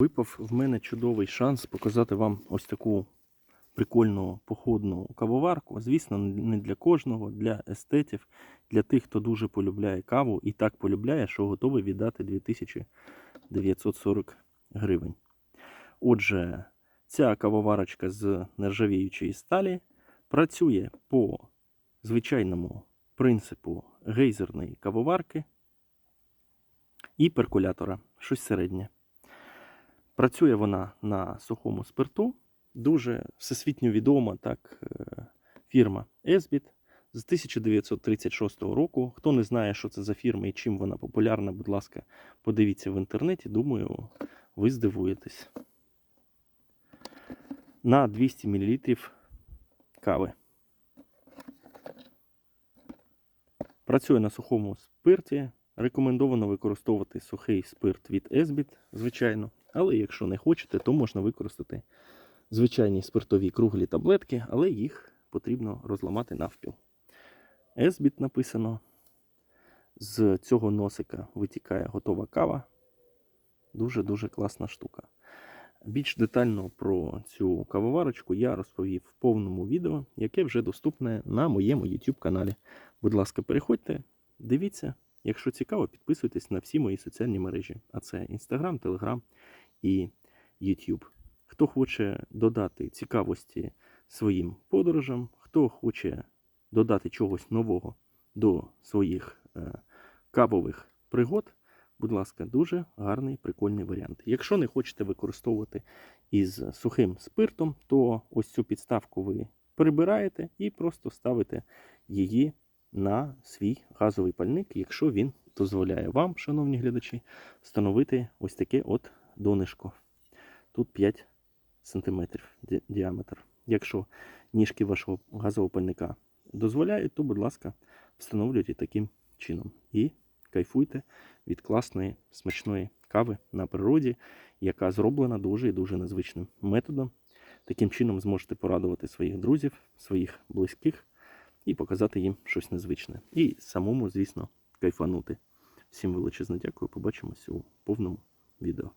Випав в мене чудовий шанс показати вам ось таку прикольну походну кавоварку. Звісно, не для кожного, для естетів, для тих, хто дуже полюбляє каву і так полюбляє, що готовий віддати 2940 гривень. Отже, ця кавоварочка з нержавіючої сталі працює по звичайному принципу гейзерної кавоварки і перкулятора, щось середнє. Працює вона на сухому спирту. Дуже всесвітньо відома так, е, фірма Esbit з 1936 року. Хто не знає, що це за фірма і чим вона популярна, будь ласка, подивіться в інтернеті. Думаю, ви здивуєтесь. На 200 мл кави. Працює на сухому спирті. Рекомендовано використовувати сухий спирт від Esbit, звичайно. Але якщо не хочете, то можна використати звичайні спиртові круглі таблетки, але їх потрібно розламати навпіл. Esbit написано. З цього носика витікає готова кава. Дуже-дуже класна штука. Більш детально про цю кавоварочку я розповів в повному відео, яке вже доступне на моєму YouTube каналі. Будь ласка, переходьте, дивіться. Якщо цікаво, підписуйтесь на всі мої соціальні мережі, а це Instagram, Telegram і YouTube. Хто хоче додати цікавості своїм подорожам, хто хоче додати чогось нового до своїх е, кавових пригод, будь ласка, дуже гарний прикольний варіант. Якщо не хочете використовувати із сухим спиртом, то ось цю підставку ви прибираєте і просто ставите її на свій газовий пальник, якщо він дозволяє вам, шановні глядачі, встановити ось таке от донишко. Тут 5 см діаметр. Якщо ніжки вашого газового пальника дозволяють, то, будь ласка, встановлюйте таким чином. І кайфуйте від класної смачної кави на природі, яка зроблена дуже і дуже незвичним методом. Таким чином зможете порадувати своїх друзів, своїх близьких і показати їм щось незвичне. І самому, звісно, кайфанути. Всім величезне дякую. Побачимося у повному відео.